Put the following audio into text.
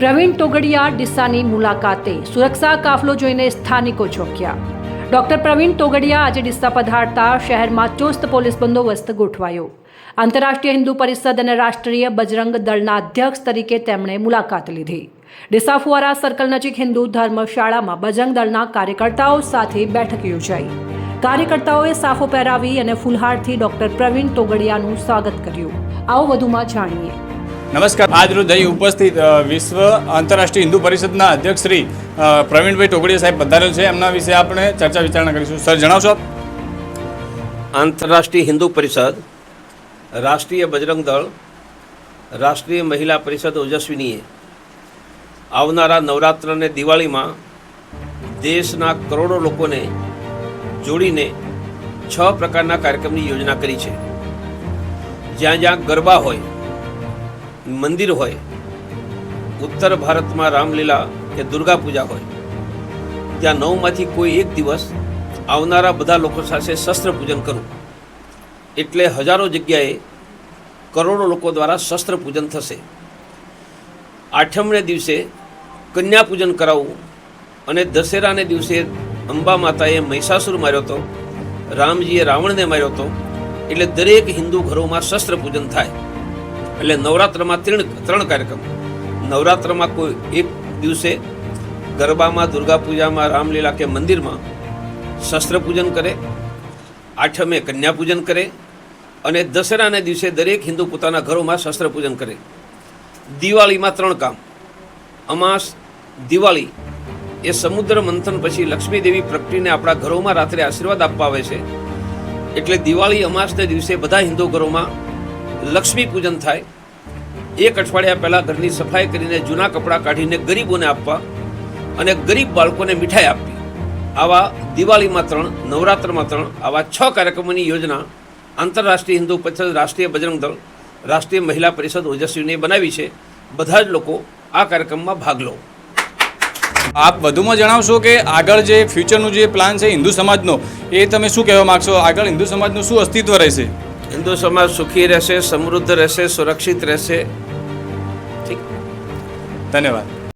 પ્રવીણ તોગડિયા ડીસાની મુલાકાતે સુરક્ષા કાફલો જોઈને સ્થાનિકો ચોંક્યા. ડોક્ટર પ્રવીણ તોગડિયા આજે ડીસા પધારતા શહેરમાં ચુસ્ત પોલીસ બંદોબસ્ત ગોઠવાયો. આંતરરાષ્ટ્રીય હિન્દુ પરિષદ અને રાષ્ટ્રીય બજરંગ દળના અધ્યક્ષ તરીકે તેમણે મુલાકાત લીધી. ડીસા ફુવારા સર્કલ નજીક હિન્દુ ધર્મશાળામાં બજરંગ દળના કાર્યકર્તાઓ સાથે બેઠક યોજાઈ. કાર્યકર્તાઓએ સાફો પહેરાવી અને ફુલહારથી ડોક્ટર પ્રવીણ તોગડિયાનું સ્વાગત કર્યું. આવો વધુમાં જાણીએ. નમસ્કાર. આજ રોજ અહીં ઉપસ્થિત વિશ્વ આંતરરાષ્ટ્રીય હિન્દુ પરિષદના અધ્યક્ષ શ્રી પ્રવીણભાઈ ટોકડીયા સાહેબ પધારેલ છે. એમના વિશે આપણે ચર્ચા વિચારણા કરીશું. સર, જણાવશો આંતરરાષ્ટ્રીય હિન્દુ પરિષદ, રાષ્ટ્રીય બજરંગ દળ, રાષ્ટ્રીય મહિલા પરિષદ ઓજસ્વિનીએ આવનારા નવરાત્ર અને દિવાળીમાં દેશના કરોડો લોકોને જોડીને છ પ્રકારના કાર્યક્રમની યોજના કરી છે. જ્યાં જ્યાં ગરબા હોય મંદિર હોય, ઉત્તર ભારતમાં રામલીલા કે દુર્ગા પૂજા હોય, ત્યાં નવમાંથી કોઈ એક દિવસ આવનારા બધા લોકો સાથે શસ્ત્ર પૂજન કરવું. એટલે હજારો જગ્યાએ કરોડો લોકો દ્વારા શસ્ત્ર પૂજન થશે. આઠમને દિવસે કન્યા પૂજન કરાવવું અને દશેરાને દિવસે અંબા માતાએ મહિષાસુર માર્યો હતો, રામજીએ રાવણને માર્યો હતો, એટલે દરેક હિન્દુ ઘરોમાં શસ્ત્ર પૂજન થાય. એટલે નવરાત્રમાં ત્રણ ત્રણ કાર્યક્રમ. નવરાત્રમાં કોઈ એક દિવસે ગરબામાં દુર્ગા પૂજામાં રામલીલા કે મંદિરમાં શસ્ત્ર પૂજન કરે, આઠમે કન્યા પૂજન કરે અને દશેરાને દિવસે દરેક હિન્દુ પોતાના ઘરોમાં શસ્ત્ર પૂજન કરે. દિવાળીમાં ત્રણ કામ. અમાસ, દિવાળી એ સમુદ્ર મંથન પછી લક્ષ્મી દેવી આપણા ઘરોમાં રાત્રે આશીર્વાદ આપવા આવે છે. એટલે દિવાળી, અમાસને દિવસે બધા હિન્દુ ઘરોમાં લક્ષ્મી પૂજન થાય. એક અઠવાડિયા પહેલાં ઘરની સફાઈ કરીને જૂના કપડાં કાઢીને ગરીબોને આપવા અને ગરીબ બાળકોને મીઠાઈ આપવી. આવા દિવાળીમાં ત્રણ, નવરાત્રમાં ત્રણ, આવા છ કાર્યક્રમોની યોજના આંતરરાષ્ટ્રીય હિન્દુ પરિષદ, રાષ્ટ્રીય બજરંગ દળ, રાષ્ટ્રીય મહિલા પરિષદ ઓજસ્વીને બનાવી છે. બધા જ લોકો આ કાર્યક્રમમાં ભાગ લો. આપ વધુમાં જણાવશો કે આગળ જે ફ્યુચરનું જે પ્લાન છે હિન્દુ સમાજનો, એ તમે શું કહેવા માગશો? આગળ હિન્દુ સમાજનું શું અસ્તિત્વ રહેશે? હિન્દુ સમાજ સુખી રહેશે સમૃદ્ધ રહેશે સુરક્ષિત રહેશે. ઠીક. ધન્યવાદ.